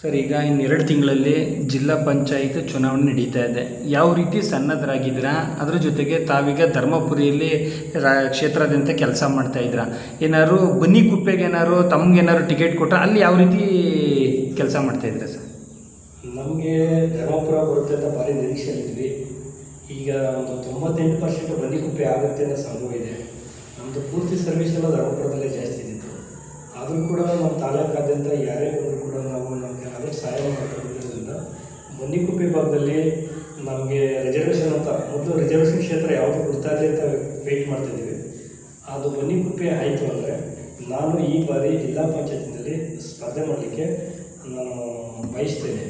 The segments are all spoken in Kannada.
ಸರ್, ಈಗ ಇನ್ನೆರಡು ತಿಂಗಳಲ್ಲಿ ಜಿಲ್ಲಾ ಪಂಚಾಯತ್ ಚುನಾವಣೆ ನಡೀತಾ ಇದೆ. ಯಾವ ರೀತಿ ಸನ್ನದ್ಧರಾಗಿದ್ದೀರಾ? ಅದರ ಜೊತೆಗೆ ತಾವೀಗ ಧರ್ಮಪುರಿಯಲ್ಲಿ ರಾ ಕ್ಷೇತ್ರಾದ್ಯಂತ ಕೆಲಸ ಮಾಡ್ತಾ ಇದ್ದೀರಾ? ಏನಾದ್ರು ಬನ್ನಿ ಕುಪ್ಪೆಗೆ ಏನಾದ್ರು ತಮ್ಗೇನಾದ್ರು ಟಿಕೆಟ್ ಕೊಟ್ಟರೆ ಅಲ್ಲಿ ಯಾವ ರೀತಿ ಕೆಲಸ ಮಾಡ್ತಾ ಇದ್ದೀರಾ ಸರ್? ನಮಗೆ ಧರ್ಮಪುರ ಬರುತ್ತೆ ಅಂತ ಭಾರಿ ನಿರೀಕ್ಷೆಯಲ್ಲಿದ್ವಿ ಈಗ ಒಂದು ತೊಂಬತ್ತೆಂಟು ಪರ್ಸೆಂಟ್ ಬನ್ನಿಕುಪ್ಪೆ ಆಗುತ್ತೆ ಅನ್ನೋ ಸಂಭವ ಇದೆ. ನಮ್ಮದು ಪೂರ್ತಿ ಸರ್ವಿಸ್ ಎಲ್ಲ ಧರ್ಮಪುರದಲ್ಲೇ ಜಾಸ್ತಿ ಇದ್ದಿತ್ತು. ಆದರೂ ಕೂಡ ನಮ್ಮ ತಾಲೂಕಾದ್ಯಂತ ಯಾರೇ ಬಂದರೂ ಕೂಡ ನಾವು ನಮಗೆ ಅದಕ್ಕೆ ಸಹಾಯ ಮಾಡ್ಕೊಂಡಿದ್ದರಿಂದ ಬನ್ನಿಕುಪ್ಪೆ ಭಾಗದಲ್ಲಿ ನಮಗೆ ರಿಸರ್ವೇಷನ್ ಅಂತ, ಮೊದಲು ರಿಸರ್ವೇಷನ್ ಕ್ಷೇತ್ರ ಯಾವುದು ಕೊಡ್ತಾ ಇದೆ ಅಂತ ವೆಯ್ಟ್ ಮಾಡ್ತಿದ್ದೀವಿ ಅದು ಬನ್ನಿಕುಪ್ಪೆ ಆಯಿತು ಅಂದರೆ ನಾನು ಈ ಬಾರಿ ಜಿಲ್ಲಾ ಪಂಚಾಯತಿನಲ್ಲಿ ಸ್ಪರ್ಧೆ ಮಾಡಲಿಕ್ಕೆ ನಾನು ಬಯಸ್ತೇನೆ.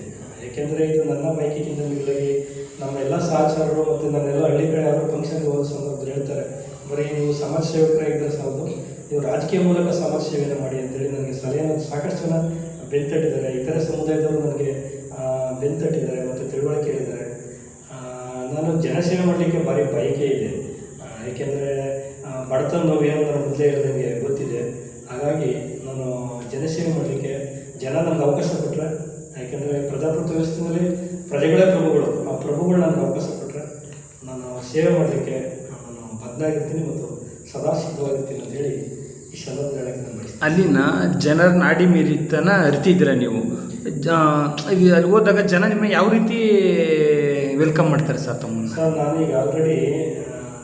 ಏಕೆಂದರೆ ಇದು ನನ್ನ ಬೈಕಿಗಿಂತ ಮಿಗಿಲಾಗಿ ನಮ್ಮ ಎಲ್ಲ ಸಹಚಾರರು ಮತ್ತು ನನ್ನೆಲ್ಲ ಹಳ್ಳಿ ಕಡೆ ಯಾರು ಫಂಕ್ಷನ್ಗೆ ಹೋದ ಸಂದರ್ಭದಲ್ಲಿ ಹೇಳ್ತಾರೆ, ಬರೀ ನೀವು ಸಮಾಜ ಸೇವಕರಾಗಿದ್ದರೆ ಸಾಲದು ನೀವು ರಾಜಕೀಯ ಮೂಲಕ ಸಮಾಜ ಸೇವೆಯನ್ನು ಮಾಡಿ ಅಂತೇಳಿ ನನಗೆ ಸಲಹೆಯನ್ನು ಸಾಕಷ್ಟು ಜನ ಬೆಂತಟ್ಟಿದ್ದಾರೆ. ಇತರ ಸಮುದಾಯದವರು ನನಗೆ ಬೆಂತಟ್ಟಿದ್ದಾರೆ ಮತ್ತು ತಿಳುವಳಿಕೆ ಹೇಳಿದ್ದಾರೆ ಆ, ಜನಸೇವೆ ಮಾಡಲಿಕ್ಕೆ ಭಾರಿ ಬಯಕೆ ಇದೆ. ಏಕೆಂದರೆ ಬಡತನ ನೋವು ನನ್ನ ಮೊದಲೇ ಇರೋದಂಗೆ ಗೊತ್ತಿದೆ. ಹಾಗಾಗಿ ನಾನು ಜನಸೇವೆ ಮಾಡಲಿಕ್ಕೆ ಜನ ನನಗೆ ಅವಕಾಶ ಕೊಟ್ಟರೆ ಯಾಕೆಂದರೆ ಪ್ರಜಾಪ್ರಭುತ್ವ ವ್ಯವಸ್ಥೆಯಲ್ಲಿ ಪ್ರಜೆಗಳೇ ಪ್ರಭುಗಳು. ಆ ಪ್ರಭುಗಳು ನನಗೆ ಅವಕಾಶ ಕೊಟ್ಟರೆ ನಾನು ಸೇವೆ ಮಾಡಲಿಕ್ಕೆ ನಾನು ಬದ್ಲಾಗಿರ್ತೀನಿ ಮತ್ತು ಸದಾ ಸಿದ್ಧವಾಗಿರ್ತೀನಿ ಅಂತ ಹೇಳಿ ಈ ಸಂದರ್ಭ ಹೇಳಕ್ಕೆ ನಾನು ಬಯಸ್ತೀನಿ. ಅಲ್ಲಿನ ಜನರ ನಾಡಿ ಮೀರಿತನ ಅರಿತಿದ್ದೀರಾ ನೀವು? ಅಲ್ಲಿ ಹೋದಾಗ ಜನ ನಿಮ್ಮ ಯಾವ ರೀತಿ ವೆಲ್ಕಮ್ ಮಾಡ್ತಾರೆ ಸರ್ ತಮ್ಮ ಸರ್ ನಾನೀಗ ಆಲ್ರೆಡಿ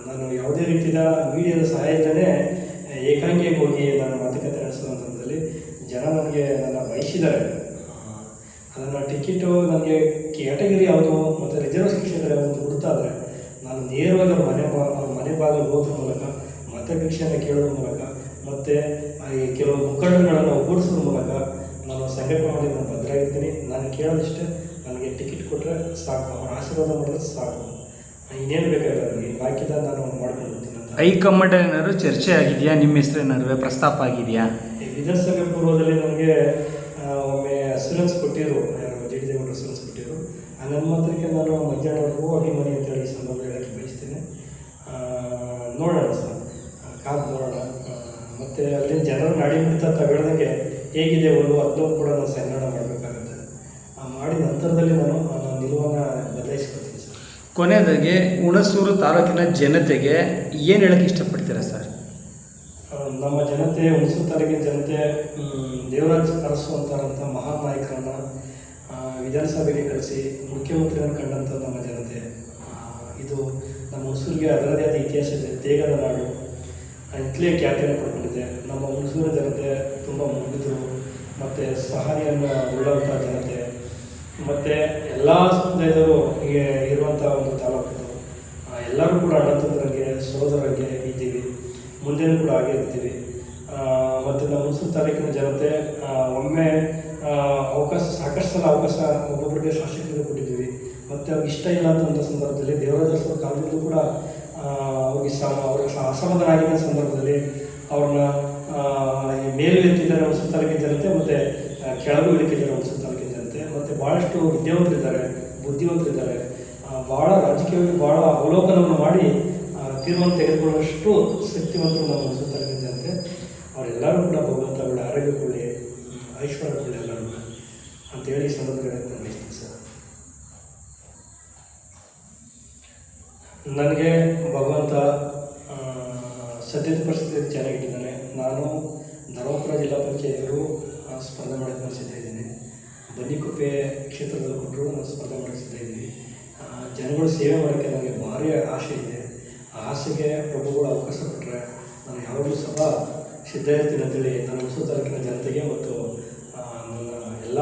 ನಾನು ಯಾವುದೇ ರೀತಿಯ ಮೀಡಿಯಾದ ಸಹಾಯ ಇಲ್ಲದೆ ಏಕಾಂಗಿಯಾಗಿ ಹೋಗಿ ನಾನು ಮಾತುಕತೆ ಸಂದರ್ಭದಲ್ಲಿ ಜನ ನನಗೆ ನನ್ನ ಬಯಸಿದ್ದಾರೆ. ಅದನ್ನು ಟಿಕೆಟು ನನಗೆ ಕ್ಯಾಟಗರಿ ಯಾವುದು ಮತ್ತು ರಿಸರ್ವೇಷನ್ ಕ್ಷೇತ್ರ ಯಾವುದು ಹುಡ್ತಾದರೆ ನಾನು ನೇರವಾಗಿ ಮನೆ ಬಾ ಮನೆ ಬಾಗಿಲು ಹೋಗೋದ್ರ ಮೂಲಕ ಮತಭಿಕ್ಷೆಯನ್ನು ಕೇಳೋದ್ರ ಮೂಲಕ, ಮತ್ತು ಕೆಲವು ಮುಖಂಡಗಳನ್ನು ಒಗ್ಗೂಡಿಸೋದ್ರ ಮೂಲಕ ಸಂಘಟನೆ ಮಾಡಿ ನಾನು ಭದ್ರಾಗಿರ್ತೀನಿ ನಾನು ಕೇಳೋದಿಷ್ಟೇ ನನಗೆ ಟಿಕೆಟ್ ಕೊಟ್ಟರೆ ಸಾಕು. ಅವ್ರ ಆಶೀರ್ವಾದ ಮಾಡಿದ್ರೆ ಸಾಕು. ಇನ್ನೇನು ಬೇಕಾಗಿಲ್ಲ ನನಗೆ. ಬಾಕಿದ ನಾನು ಮಾಡ್ಕೊಂಡು ಹೋಗ್ತೀನಿ ಅಂತ. ಹೈಕಮಾಂಡ್ ಏನಾದ್ರು ಚರ್ಚೆ ಆಗಿದೆಯಾ? ನಿಮ್ಮ ಹೆಸರು ಏನಾದ್ರು ಪ್ರಸ್ತಾಪ ಆಗಿದೆಯಾ? ವಿಧಾನಸಭೆ ಪೂರ್ವದಲ್ಲಿ ನನಗೆ ಒಮ್ಮೆ ಅಸೂರೆನ್ಸ್ ಕೊಟ್ಟಿರು ಜೆ ಡಿ ದೇವರು ಅಸೂರೆನ್ಸ್ ಕೊಟ್ಟಿರು ಆ ನನ್ನ ಮಾತ್ರಕ್ಕೆ ನಾನು ಮಧ್ಯಾಹ್ನವರೆಗೂ ಅಭಿಮಾನಿ ಅಂತ ಹೇಳಿ ಸಂದರ್ಭ ಹೇಳಕ್ಕೆ ಬಯಸ್ತೇನೆ. ನೋಡೋಣ ಸರ್. ಕಾದು ನೋಡೋಣ. ಮತ್ತು ಅಲ್ಲಿನ ಜನರ ನಾಡಿ ತಗೊಳ್ದಂಗೆ ಹೇಗಿದೆ ಅವರು ಅದನ್ನು ಕೂಡ ನಾನು ಸಂಗ್ರಹಣ ಮಾಡಬೇಕಾಗುತ್ತೆ. ಮಾಡಿದ ನಂತರದಲ್ಲಿ ನಾನು ನನ್ನ ನಿಲುವನ್ನು ಬದಲಾಯಿಸ್ಕೊಳ್ತೀನಿ ಸರ್. ಕೊನೆಯದಾಗಿ ಹುಣಸೂರು ತಾಲೂಕಿನ ಜನತೆಗೆ ಏನು ಹೇಳಕ್ಕೆ ಇಷ್ಟಪಡ್ತೀರಾ ಸರ್? ನಮ್ಮ ಜನತೆ ಹುಣಸೂರು ತಾಲೂಕಿನ ಜನತೆ ದೇವರಾಜ್ ಅರಸು ಅಂತಾರಂಥ ಮಹಾನ್ ನಾಯಕರನ್ನು ವಿಧಾನಸಭೆಗೆ ಕಳಿಸಿ ಮುಖ್ಯಮಂತ್ರಿಯನ್ನು ಕಂಡಂಥ ನಮ್ಮ ಜನತೆ. ಇದು ನಮ್ಮ ಹುಣಸೂರಿಗೆ ಅದರದೇ ಆದ ಇತಿಹಾಸ ಇದೆ ತೇಗದ ನಾಡು. ಇಂತಲೇ ಖ್ಯಾತಿಯನ್ನು ಪಡ್ಕೊಂಡಿದೆ ನಮ್ಮ ಹುಣಸೂರಿನ ಜನತೆ ತುಂಬ ಮುಗಿದರು ಮತ್ತು ಸಹಾಯವನ್ನು ಉಳ್ಳಂಥ ಜನತೆ. ಮತ್ತು ಎಲ್ಲ ಸಮುದಾಯದವರು ಹೀಗೆ ಇರುವಂಥ ಒಂದು ತಾಲೂಕು. ಎಲ್ಲರೂ ಕೂಡ ಅಣ್ಣ ತಮ್ಮರಿಗೆ ಸಹೋದರಂಗೆ ಇದ್ದೀವಿ. ಮುಂದೆನೂ ಕೂಡ ಹಾಗೆ ಇರ್ತೀವಿ. ಮತ್ತು ನಮ್ಮ ಹುಣಸೂರು ತಾಲೂಕಿನ ಜನತೆ ಒಮ್ಮೆ ಅವಕಾಶ, ಸಾಕಷ್ಟು ಸಲ ಅವಕಾಶ ಒಬ್ಬೊಬ್ಬರಿಗೆ ಶಾಸಕರಿಗೆ ಕೊಟ್ಟಿದ್ದೀವಿ ಮತ್ತು ಅವ್ರಿಗೆ ಇಷ್ಟ ಇಲ್ಲ ಅಂತ ಸಂದರ್ಭದಲ್ಲಿ ದೇವರಾಜ ಕಾಲದಲ್ಲೂ ಕೂಡ ಆ, ಅವರು ಆಗಿದ್ದ ಸಂದರ್ಭದಲ್ಲಿ ಅವ್ರನ್ನ ಮೇಲು ಎತ್ತಿದ್ದಾರೆ ಒಂದು ತಾಲೂಕಿನ ಜನತೆ ಮತ್ತು ಕೆಳಗೂ ಇಳಿಕಿದ್ದಾರೆ ಒಂದು ಸುತ್ತಲಕ್ಕೆ ಜನತೆ ಮತ್ತು ಭಾಳಷ್ಟು ವಿದ್ಯಾವಂತರಿದ್ದಾರೆ ಬುದ್ಧಿವಂತರಿದ್ದಾರೆ. ಭಾಳ ರಾಜಕೀಯವಾಗಿ ಭಾಳ ಅವಲೋಕನವನ್ನು ಮಾಡಿ ತೀರ್ಮಾನ ತೆಗೆದುಕೊಳ್ಳುವಷ್ಟು ಶಕ್ತಿವಂತರು ನಮ್ಮ ಸುತ್ತಲಕ್ಕೆ ಜನತೆ ಅವರೆಲ್ಲರೂ ಕೂಡ ಭಗವಂತ ಒಳ್ಳೆ ಆರೋಗ್ಯ ಕೊಡಲಿ ಐಶ್ವರ್ಯ ಕೊಡಲಿ ಎಲ್ಲರೂ ಅಂತೇಳಿ ಸಂದರ್ಭದಲ್ಲಿ ಬಯಸ್ತೀನಿ ಸರ್. ನನಗೆ ಭಗವಂತ ಸದ್ಯದ ಪರಿಸ್ಥಿತಿ ಚೆನ್ನಾಗಿಟ್ಟಿದ್ದಾನೆ. ನಾನು ಧರ್ಮಪುರ ಜಿಲ್ಲಾ ಪಂಚಾಯತ್ರು ಸ್ಪರ್ಧೆ ಮಾಡೋಕ್ಕೆ ನಾನು ಸಿದ್ಧ ಇದ್ದೀನಿ ಬನ್ನಿಕುಪ್ಪೆ ಕ್ಷೇತ್ರದಲ್ಲಿ ಕೊಟ್ಟರು ನಾನು ಸ್ಪರ್ಧೆ ಮಾಡೋಕ್ಕೆ ಸಿದ್ಧ ಇದ್ದೀವಿ ಜನಗಳು ಸೇವೆ ಮಾಡೋಕ್ಕೆ ನನಗೆ ಭಾರಿ ಆಸೆ ಇದೆ. ಆ ಆಸೆಗೆ ಪ್ರಭುಗಳು ಅವಕಾಶ ಕೊಟ್ಟರೆ ನಾನು ಯಾವಾಗಲೂ ಸಹ ಸಿದ್ಧ ಇರ್ತೀನಿ ಅಂತೇಳಿ ನನ್ನ ಹೊಸ ತಾಲೂಕಿನ ಜನತೆಗೆ ಮತ್ತು ನನ್ನ ಎಲ್ಲ